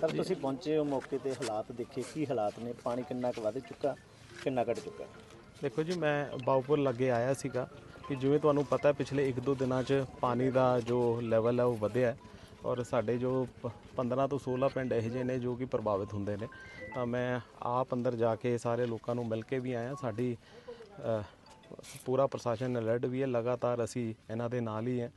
Sir ਤੁਸੀਂ ਪਹੁੰਚੇ ਹੋ ਮੌਕੇ ਤੇ ਹਾਲਾਤ ਦੇਖੇ ਕੀ ਹਾਲਾਤ ਨੇ? ਪਾਣੀ ਕਿੰਨਾ ਕੁ ਵੱਧ ਚੁੱਕਾ ਕਿੰਨਾ ਘਟ ਚੁੱਕਾ? ਦੇਖੋ ਜੀ ਮੈਂ ਬਾਉਪੁਰ ਲੱਗੇ ਆਇਆ ਸੀਗਾ। ਕਿ ਜਿਵੇਂ ਤੁਹਾਨੂੰ ਪਤਾ ਪਿਛਲੇ 1-2 ਦਿਨਾਂ 'ਚ ਪਾਣੀ ਦਾ ਜੋ ਲੈਵਲ ਹੈ ਉਹ ਵਧਿਆ ਔਰ ਸਾਡੇ ਜੋ ਪ- 15 ਤੋਂ 16 ਪਿੰਡ ਇਹੋ ਜਿਹੇ ਨੇ ਜੋ ਕਿ ਪ੍ਰਭਾਵਿਤ ਹੁੰਦੇ ਨੇ। ਤਾਂ ਮੈਂ ਆਪ ਅੰਦਰ ਜਾ ਕੇ ਸਾਰੇ ਲੋਕਾਂ ਨੂੰ ਮਿਲ ਕੇ ਵੀ ਆਇਆ। ਸਾਡੀ ਪੂਰਾ ਪ੍ਰਸ਼ਾਸਨ ਅਲਰਟ ਵੀ ਹੈ। ਲਗਾਤਾਰ ਅਸੀਂ ਇਹਨਾਂ ਦੇ ਨਾਲ ਹੀ ਹੈ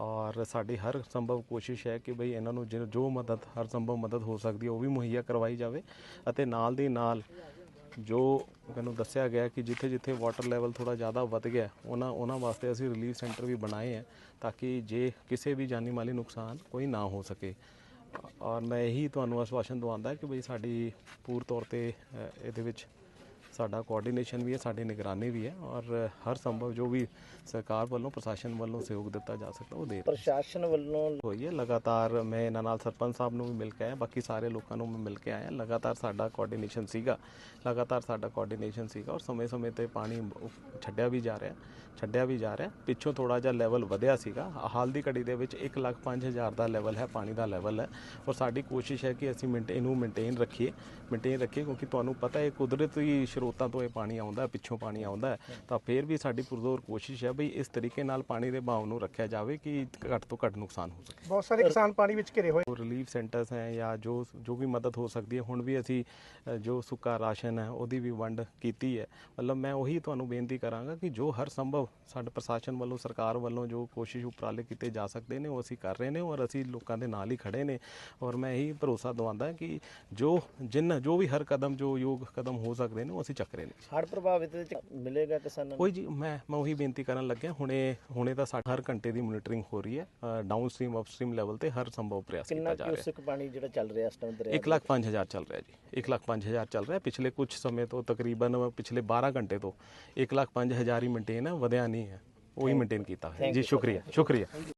ਔਰ ਸਾਡੀ ਹਰ ਸੰਭਵ ਕੋਸ਼ਿਸ਼ ਹੈ ਕਿ ਭਈ ਇਹਨਾਂ ਨੂੰ ਜਿ- ਜੋ ਮਦਦ, ਹਰ ਸੰਭਵ ਮਦਦ ਹੋ ਸਕਦੀ ਹੈ, ਉਹ ਵੀ ਮੁਹੱਈਆ ਕਰਵਾਈ ਜਾਵੇ ਅਤੇ ਨਾਲ ਦੀ ਨਾਲ ਜੋ ਮੈਨੂੰ ਦੱਸਿਆ ਗਿਆ ਕਿ ਜਿੱਥੇ ਜਿੱਥੇ ਵਾਟਰ ਲੈਵਲ ਥੋੜਾ ਜ਼ਿਆਦਾ ਵੱਧ ਗਿਆ, ਉਹਨਾਂ ਉਹਨਾਂ ਵਾਸਤੇ ਅਸੀਂ ਰਿਲੀਫ ਸੈਂਟਰ ਵੀ ਬਣਾਏ ਹੈ ਤਾਂ ਕਿ ਜੇ ਕਿਸੇ ਵੀ ਜਾਨੀ ਮਾਲੀ ਨੁਕਸਾਨ ਕੋਈ ਨਾ ਹੋ ਸਕੇ। ਔਰ ਮੈਂ ਇਹੀ ਤੁਹਾਨੂੰ ਆਸ਼ਵਾਸਨ ਦਵਾਉਂਦਾ ਕਿ ਬਈ ਸਾਡੀ ਪੂਰ ਤੌਰ ਤੇ ਇਹਦੇ ਵਿੱਚ ਸਾਡਾ ਕੋਆਰਡੀਨੇਸ਼ਨ ਵੀ ਹੈ ਸਾਡੀ ਨਿਗਰਾਨੀ ਵੀ ਹੈ ਔਰ ਹਰ ਸੰਭਵ ਜੋ ਵੀ ਸਰਕਾਰ ਵੱਲੋਂ ਪ੍ਰਸ਼ਾਸਨ ਵੱਲੋਂ ਸਹਿਯੋਗ ਦਿੱਤਾ ਜਾ ਸਕਦਾ ਉਹ ਦੇ ਪ੍ਰਸ਼ਾਸਨ ਵੱਲੋਂ ਹੋਈ ਹੈ ਲਗਾਤਾਰ ਮੈਂ ਇਹਨਾਂ ਨਾਲ ਸਰਪੰਚ ਸਾਹਿਬ ਨੂੰ ਵੀ ਮਿਲ ਕੇ ਆਇਆ ਬਾਕੀ ਸਾਰੇ ਲੋਕਾਂ ਨੂੰ ਮੈਂ ਮਿਲ ਕੇ ਆਇਆ। ਲਗਾਤਾਰ ਸਾਡਾ ਕੋਆਰਡੀਨੇਸ਼ਨ ਸੀਗਾ ਲਗਾਤਾਰ ਸਾਡਾ ਕੋਆਰਡੀਨੇਸ਼ਨ ਸੀਗਾ ਔਰ ਸਮੇਂ-ਸਮੇਂ ਤੇ ਪਾਣੀ ਛੱਡਿਆ ਵੀ ਜਾ ਰਿਹਾ ਛੱਡਿਆ ਵੀ ਜਾ ਰਿਹਾ। ਪਿੱਛੋਂ ਥੋੜਾ ਜਿਹਾ ਲੈਵਲ ਵਧਿਆ ਸੀਗਾ। ਹਾਲ ਦੀ ਘੜੀ ਦੇ ਵਿੱਚ 1 ਲੱਖ 5000 ਦਾ ਲੈਵਲ ਹੈ ਪਾਣੀ ਦਾ ਲੈਵਲ ਹੈ ਔਰ ਸਾਡੀ ਕੋਸ਼ਿਸ਼ ਹੈ ਕਿ ਅਸੀਂ ਮੇਨਟੇਨ ਨੂੰ ਮੇਨਟੇਨ ਰੱਖੀਏ ਮੇਨਟੇਨ ਰੱਖੀਏ ਕਿਉਂਕਿ ਤੁਹਾਨੂੰ ਪਤਾ ਹੈ ਕੁਦਰਤੀ ਸਰੋਤਾਂ ਤੋਂ ਇਹ ਪਾਣੀ ਆਉਂਦਾ ਪਿੱਛੋਂ ਪਾਣੀ ਆਉਂਦਾ ਤਾਂ ਫਿਰ ਵੀ ਸਾਡੀ ਪੁਰਜ਼ੋਰ ਕੋਸ਼ਿਸ਼ ਹੈ ਵੀ ਇਸ ਤਰੀਕੇ ਨਾਲ ਪਾਣੀ ਦੇ ਬਹਾਵ ਨੂੰ ਰੱਖਿਆ ਜਾਵੇ ਕਿ ਘੱਟ ਤੋਂ ਘੱਟ ਨੁਕਸਾਨ ਹੋ ਸਕੇ। ਬਹੁਤ ਸਾਰੇ ਕਿਸਾਨ ਪਾਣੀ ਵਿੱਚ ਘਿਰੇ ਹੋਏ। ਰਿਲੀਫ ਸੈਂਟਰਸ ਹੈ ਜਾਂ ਜੋ ਜੋ ਵੀ ਮਦਦ ਹੋ ਸਕਦੀ ਹੈ ਹੁਣ ਵੀ ਅਸੀਂ ਜੋ ਸੁੱਕਾ ਰਾਸ਼ਨ ਹੈ ਉਹਦੀ ਵੀ ਵੰਡ ਕੀਤੀ ਹੈ। ਮਤਲਬ ਮੈਂ ਉਹੀ ਤੁਹਾਨੂੰ ਬੇਨਤੀ ਕਰਾਂਗਾ ਕਿ ਜੋ ਹਰ ਸੰਭਵ ਸਾਡੇ ਪ੍ਰਸ਼ਾਸਨ ਵੱਲੋਂ ਸਰਕਾਰ ਵੱਲੋਂ ਜੋ ਕੋਸ਼ਿਸ਼ ਉਪਰਾਲੇ ਕੀਤੇ ਜਾ ਸਕਦੇ ਨੇ ਉਹ ਅਸੀਂ ਕਰ ਰਹੇ ਨੇ ਔਰ ਅਸੀਂ ਲੋਕਾਂ ਦੇ ਨਾਲ ਹੀ ਖੜੇ ਨੇ। ਔਰ ਮੈਂ ਇਹੀ ਭਰੋਸਾ ਦਵਾਉਂਦਾ ਕਿ ਜੋ ਜਿੰਨ ਜੋ ਵੀ ਹਰ ਕਦਮ ਜੋ ਯੋਗ ਕਦਮ ਹੋ ਸਕਦੇ ਨੇ ਉਹ ਅਸੀਂ ਚੱਕ ਰਹੇ ਨੇ। ਹੜ੍ਹ ਪ੍ਰਭਾਵਿਤ ਵਿੱਚ ਮਿਲੇਗਾ ਕਿਸਾਨਾਂ ਨੂੰ? ਕੋਈ ਜੀ ਮੈਂ ਮੈਂ ਉਹੀ ਬੇਨਤੀ ਕਰਨ ਲੱਗਿਆ ਹੁਣੇ ਹੁਣੇ ਤਾਂ ਸਾਡਾ ਹਰ ਘੰਟੇ ਦੀ ਮੋਨੀਟਰਿੰਗ ਹੋ ਰਹੀ ਹੈ ਡਾਊਨ ਸਟ੍ਰੀਮ ਅਪਸਟ੍ਰੀਮ ਲੈਵਲ ਤੇ ਹਰ ਸੰਭਵ ਪ੍ਰਯਾਸ ਕਿੰਨਾ ਕੀਤਾ ਜਾ ਰਿਹਾ ਹੈ। ਕਿਊਸਿਕ ਪਾਣੀ ਜਿਹੜਾ ਚੱਲ ਰਿਹਾ ਇਸ ਟਾਈਮ ਦਰਿਆ 1 ਲੱਖ 5000 ਚੱਲ ਰਿਹਾ ਜੀ 1 ਲੱਖ 5000 ਚੱਲ ਰਿਹਾ ਪਿਛਲੇ ਕੁਝ ਸਮੇਂ ਤੋਂ ਤਕਰੀਬਨ ਪਿਛਲੇ 12 ਘੰਟੇ ਤੋਂ 1 ਲੱਖ 5000 ਹੀ ਮੇਨਟੇਨ ਹੈ ਵਧਿਆ ਨਹੀਂ ਹੈ ਉਹੀ ਮੇਨਟੇਨ ਕੀਤਾ ਹੈ। ਜੀ ਸ਼ੁਕਰੀਆ ਸ਼ੁਕਰੀਆ।